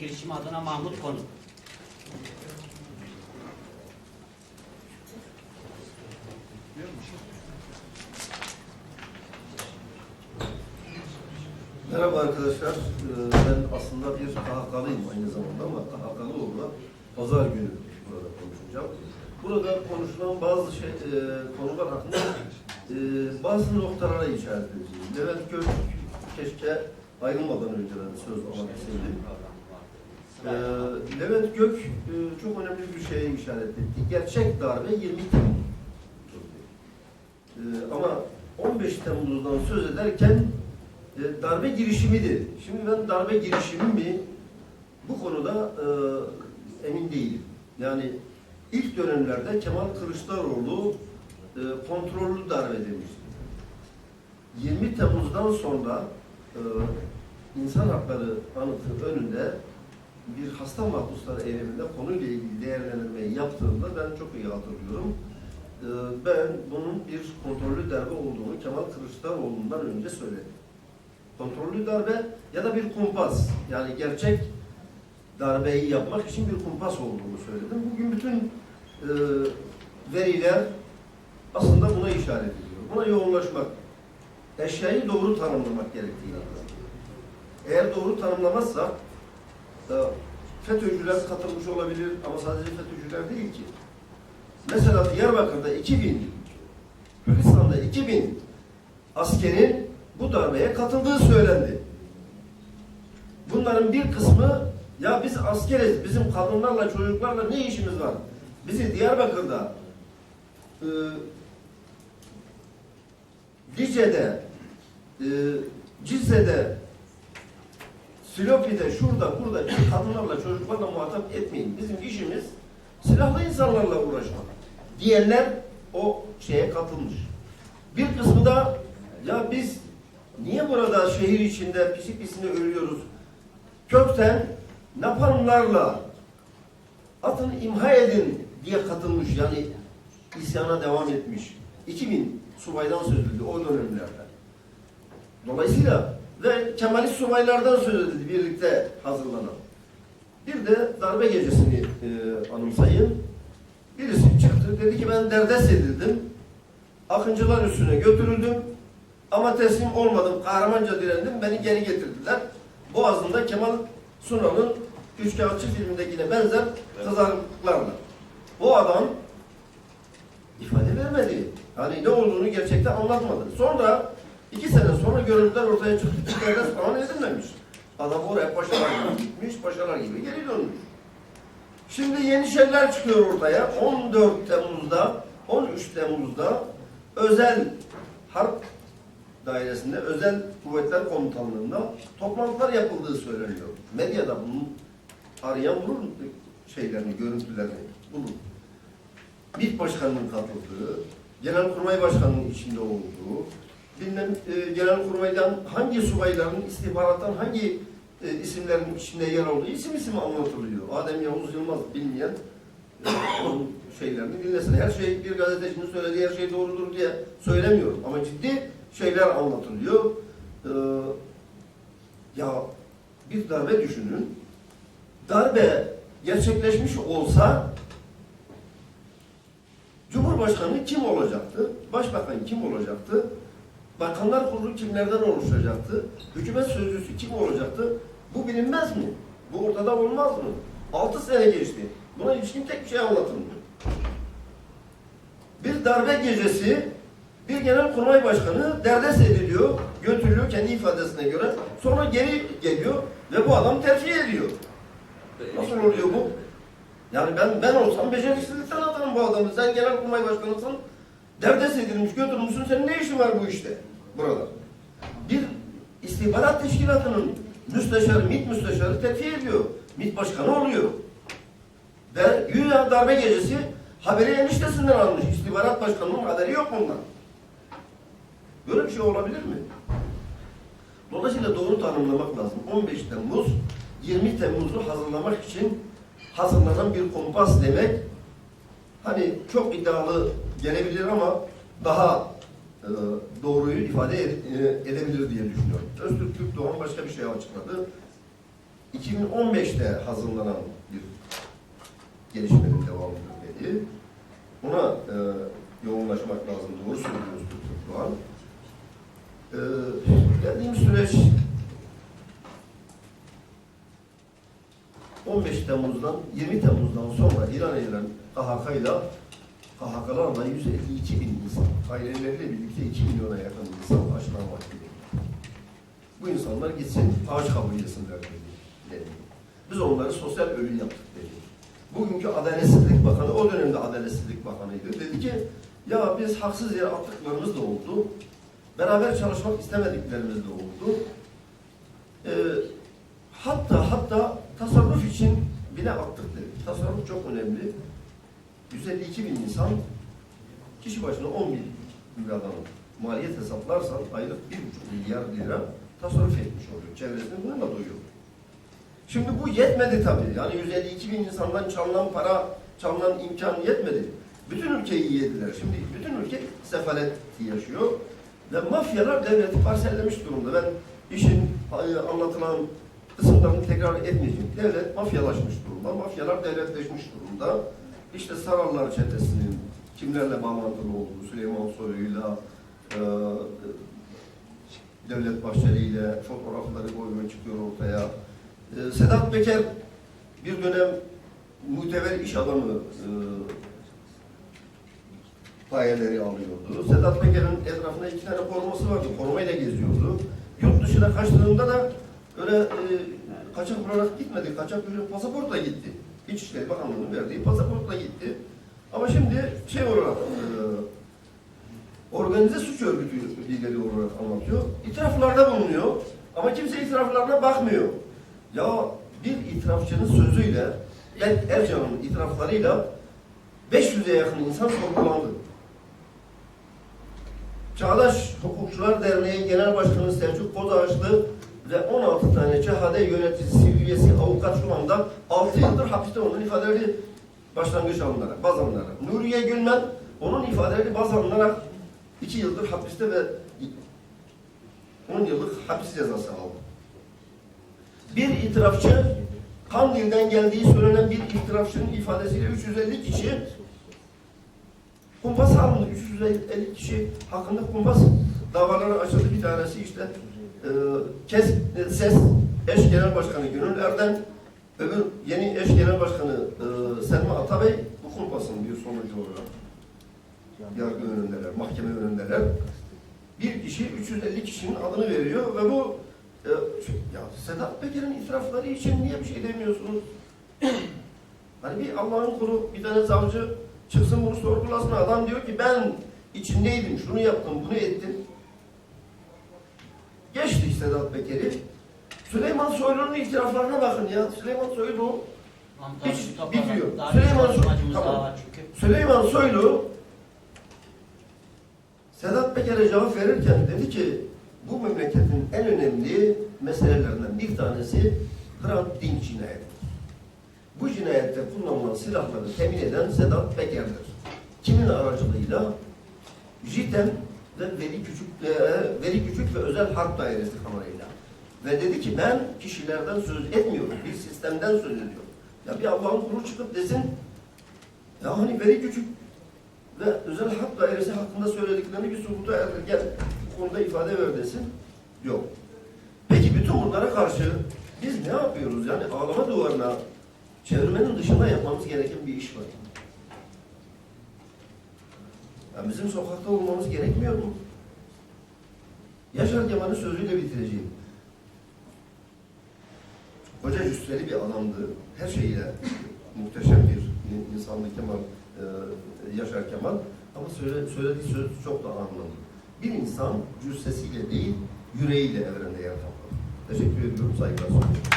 Girişimi adına Mahmut Konuk. Merhaba arkadaşlar. Ee, Ben aslında bir KHK'lıyım aynı zamanda ama KHK'lı olma pazar günü burada konuşacağım. Burada konuşulan bazı şey, e, konular hakkında e, bazı noktalara işaret edeceğim. Levent Gök keşke ayrılmadan önce ben söz almak Ee, Levent Gök e, çok önemli bir şeye işaret etti. Gerçek darbe 20 Temmuz. Ee, ama 15 Temmuz'dan söz ederken e, darbe girişimi dedi. Şimdi ben darbe girişimi mi bu konuda e, emin değilim. Yani ilk dönemlerde Kemal Kılıçdaroğlu e, kontrollü darbe demişti. 20 Temmuz'dan sonra e, İnsan Hakları Anıtı önünde bir hasta mahpuslar eyleminde konuyla ilgili değerlendirmeyi yaptığında ben çok iyi hatırlıyorum. E, ben bunun bir kontrollü darbe olduğunu Kemal Kılıçdaroğlu'ndan önce söyledim kontrollü darbe ya da bir kumpas yani gerçek darbeyi yapmak için bir kumpas olduğunu söyledim. Bugün bütün e, veriler aslında buna işaret ediyor. Buna yoğunlaşmak, eşyayı doğru tanımlamak gerektiğini Eğer doğru tanımlamazsa FETÖ'cüler katılmış olabilir ama sadece FETÖ'cüler değil ki. Mesela Diyarbakır'da 2000, Gülistan'da 2000 askerin bu darbeye katıldığı söylendi. Bunların bir kısmı ya biz askeriz, bizim kadınlarla, çocuklarla ne işimiz var? Bizi Diyarbakır'da, e, Lice'de, e, Cizre'de, Silopi'de, şurada, burada kadınlarla, çocuklarla muhatap etmeyin. Bizim işimiz silahlı insanlarla uğraşmak. Diyenler o şeye katılmış. Bir kısmı da ya biz niye burada şehir içinde pisi pisine ölüyoruz? Kökten napalmlarla atın imha edin diye katılmış yani isyana devam etmiş. 2000 subaydan söz edildi o dönemlerde. Dolayısıyla ve Kemalist subaylardan söz edildi birlikte hazırlanan. Bir de darbe gecesini e, anımsayın. Birisi çıktı dedi ki ben derdest edildim. Akıncılar üstüne götürüldüm. Ama teslim olmadım. Kahramanca direndim. Beni geri getirdiler. Boğazında Kemal Sunal'ın Üçkağıtçı filmindekine benzer kızarıklıklarla. Bu adam ifade vermedi. Yani ne olduğunu gerçekten anlatmadı. Sonra iki sene sonra görüntüler ortaya çıktı. Derdest falan edilmemiş. Adam oraya paşalar gibi gitmiş, paşalar gibi geri dönmüş. Şimdi yeni şeyler çıkıyor ortaya. 14 Temmuz'da, 13 Temmuz'da özel harp dairesinde özel kuvvetler komutanlığında toplantılar yapıldığı söyleniyor. Medyada bunun arayan bulur şeylerini, görüntülerini bulur. MİT Başkanı'nın katıldığı, Genelkurmay Başkanı'nın içinde olduğu, bilmem e, Genelkurmay'dan hangi subayların istihbarattan hangi e, isimlerin içinde yer olduğu isim isim anlatılıyor. Adem Yavuz Yılmaz bilmeyen e, onun şeylerini dinlesin. Her şey bir gazetecinin söylediği her şey doğrudur diye söylemiyorum. Ama ciddi şeyler anlatılıyor. Ee, ya bir darbe düşünün. Darbe gerçekleşmiş olsa Cumhurbaşkanı kim olacaktı? Başbakan kim olacaktı? Bakanlar kurulu kimlerden oluşacaktı? Hükümet sözcüsü kim olacaktı? Bu bilinmez mi? Bu ortada olmaz mı? Altı sene geçti. Buna ilişkin tek bir şey anlatılmıyor. Bir darbe gecesi bir genel kurmay başkanı derdest ediliyor, götürülüyor kendi ifadesine göre. Sonra geri geliyor ve bu adam terfi ediyor. Nasıl oluyor bu? Yani ben ben olsam beceriksizlikten atarım bu adamı. Sen genel kurmay başkanısın, derdest edilmiş, götürmüşsün. Senin ne işin var bu işte burada? Bir istihbarat teşkilatının müsteşarı, MİT müsteşarı terfi ediyor. MİT başkanı oluyor. Ve güya darbe gecesi haberi eniştesinden almış. İstihbarat başkanının haberi yok bundan. Böyle bir şey olabilir mi? Dolayısıyla doğru tanımlamak lazım. 15 Temmuz, 20 Temmuz'u hazırlamak için hazırlanan bir kompas demek. Hani çok iddialı gelebilir ama daha doğruyu ifade e, edebilir diye düşünüyorum. Öztürk Türk Doğan başka bir şey açıkladı. 2015'te hazırlanan bir gelişmenin devamıdır dedi. Buna e, yoğunlaşmak lazım. Doğru söylüyoruz Dr. Doğan. E, geldiğim süreç 15 Temmuz'dan 20 Temmuz'dan sonra ilan edilen KHK ile KHK'larla 152 bin insan, aileleriyle birlikte 2 milyona yakın insan aşılanmak gerekiyor. Bu insanlar gitsin, ağaç dedi. dedi. Biz onları sosyal ölü yaptık dedi. Bugünkü Adaletsizlik Bakanı, o dönemde Adaletsizlik Bakanıydı. Dedi ki, ya biz haksız yere attıklarımız da oldu. Beraber çalışmak istemediklerimiz de oldu. Ee, hatta hatta tasarruf için bile attık dedi. Tasarruf çok önemli. 152 bin insan kişi başına 10 bin liradan maliyet hesaplarsan aylık 1,5 milyar lira tasarruf etmiş oluyor. Çevresini bununla doyuyor. Şimdi bu yetmedi tabii. Yani 152 bin insandan çalınan para, çalınan imkan yetmedi. Bütün ülkeyi yediler. Şimdi bütün ülke sefalet yaşıyor. Ve mafyalar devleti parsellemiş durumda. Ben işin e, anlatılan kısımlarını tekrar etmeyeceğim. Devlet mafyalaşmış durumda. Mafyalar devletleşmiş durumda. İşte Sarallar çetesinin kimlerle bağlantılı olduğu, Süleyman Soylu'yla, e, Devlet Bahçeli ile fotoğrafları boyuna çıkıyor ortaya. E, Sedat Peker bir dönem muteber iş adamı e, payeleri alıyordu. Sedat Peker'in etrafında iki tane koruması vardı. Korumayla geziyordu. Yurt dışına kaçtığında da öyle e, kaçak olarak gitmedi. Kaçak bir pasaportla gitti. İçişleri Bakanlığı'nın verdiği pasaportla gitti. Ama şimdi şey olarak e, organize suç örgütü lideri olarak anlatıyor. İtiraflarda bulunuyor. Ama kimse itiraflarına bakmıyor. Ya bir itirafçının sözüyle ben Ercan'ın itiraflarıyla 500'e yakın insan sorgulandı. Çağdaş Hukukçular Derneği Genel Başkanı Selçuk Kozağaçlı ve 16 tane CHD yöneticisi, üyesi, avukat şu anda 6 yıldır hapiste onun ifadeleri başlangıç alınarak, baz alınarak. Nuriye Gülmen onun ifadeleri baz alınarak 2 yıldır hapiste ve 10 yıllık hapis cezası aldı. Bir itirafçı Kandil'den geldiği söylenen bir itirafçının ifadesiyle 350 kişi kumpas alındı. 350 kişi hakkında kumpas davaları açıldı. Bir tanesi işte e, KES, e, SES eş genel başkanı Gönül Erdem, öbür yeni eş genel başkanı e, Selma Atabey bu kumpasın bir sonucu olarak yargı önündeler, mahkeme önündeler. Bir kişi 350 kişinin adını veriyor ve bu e, ya Sedat Peker'in itirafları için niye bir şey demiyorsunuz? hani bir Allah'ın kulu, bir tane savcı çıksın bunu sorgulasın. Adam diyor ki ben içindeydim, şunu yaptım, bunu ettim. Sedat Peker'i. Süleyman Soylu'nun itiraflarına bakın ya. Süleyman Soylu Hiç bilmiyor. Daha Süleyman Soylu- tamam. Süleyman Soylu Sedat Peker'e cevap verirken dedi ki bu memleketin en önemli meselelerinden bir tanesi Hrant Dink cinayeti. Bu cinayette kullanılan silahları temin eden Sedat Peker'dir. Kimin aracılığıyla? JITEM ve Veli Küçük, e, Veli Küçük ve Özel Harp Dairesi kanalıyla. Ve dedi ki ben kişilerden söz etmiyorum, bir sistemden söz ediyorum. Ya bir Allah'ın kulu çıkıp desin, ya hani Veli Küçük ve özel hak dairesi hakkında söylediklerini bir subuta erdir. Gel bu konuda ifade ver desin. Yok. Peki bütün bunlara karşı biz ne yapıyoruz? Yani ağlama duvarına çevirmenin dışında yapmamız gereken bir iş var. Ya bizim sokakta olmamız gerekmiyor mu? Yaşar Kemal'in sözüyle bitireceğim. Hoca cüsseli bir adamdı. Her şeyiyle muhteşem bir insandı Kemal, e, Yaşar Kemal. Ama söyle, söylediği söz çok da anlamlı. Bir insan cüssesiyle değil, yüreğiyle evrende yer kaplar. Teşekkür ediyorum, saygılar sunuyorum.